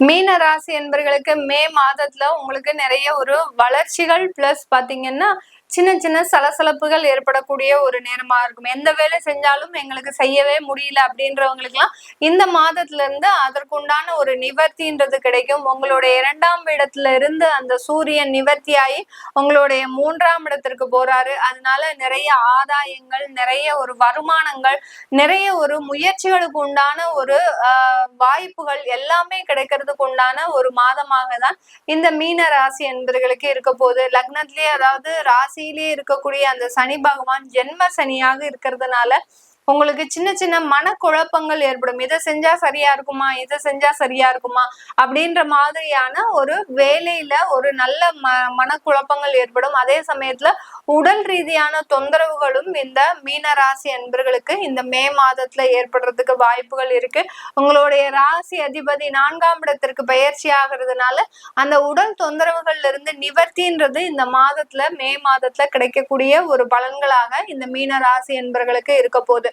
மீன ராசி என்பர்களுக்கு மே மாதத்துல உங்களுக்கு நிறைய ஒரு வளர்ச்சிகள் பிளஸ் பாத்தீங்கன்னா சின்ன சின்ன சலசலப்புகள் ஏற்படக்கூடிய ஒரு நேரமா இருக்கும். எந்த வேலை செஞ்சாலும் எங்களுக்கு செய்யவே முடியல அப்படின்றவங்களுக்கு எல்லாம் இந்த மாதத்துல இருந்து அதற்குண்டான ஒரு நிவர்த்தின்றது கிடைக்கும். உங்களுடைய இரண்டாம் இடத்துல இருந்து அந்த சூரியன் நிவர்த்தி ஆகி உங்களுடைய மூன்றாம் இடத்திற்கு போறாரு. அதனால நிறைய ஆதாயங்கள் நிறைய ஒரு வருமானங்கள் நிறைய ஒரு முயற்சிகளுக்கு உண்டான ஒரு வாய்ப்புகள் எல்லாமே கிடைக்கிறதுக்கு உண்டான ஒரு மாதமாக தான் இந்த மீன ராசி என்பர்களுக்கு இருக்க போகுது. லக்னத்திலேயே அதாவது ராசி ராசியிலே இருக்கக்கூடிய அந்த சனி பகவான் ஜென்ம சனியாக இருக்கிறதுனால உங்களுக்கு சின்ன சின்ன மனக்குழப்பங்கள் ஏற்படும். இதை செஞ்சா சரியா இருக்குமா? இதை செஞ்சா சரியா இருக்குமா? அப்படின்ற மாதிரியான ஒரு வேலையில ஒரு நல்ல ம மனக்குழப்பங்கள் ஏற்படும். அதே சமயத்துல உடல் ரீதியான தொந்தரவுகளும் இந்த மீனராசி அன்பர்களுக்கு இந்த மே மாதத்துல ஏற்படுறதுக்கு வாய்ப்புகள் இருக்கு. உங்களுடைய ராசி அதிபதி நான்காம் இடத்திற்கு பயிற்சி ஆகிறதுனால அந்த உடல் தொந்தரவுகள்ல இருந்து நிவர்த்தின்றது இந்த மாதத்துல மே மாதத்துல கிடைக்கக்கூடிய ஒரு பலன்களாக இந்த மீன ராசி என்பர்களுக்கு இருக்க போகுது.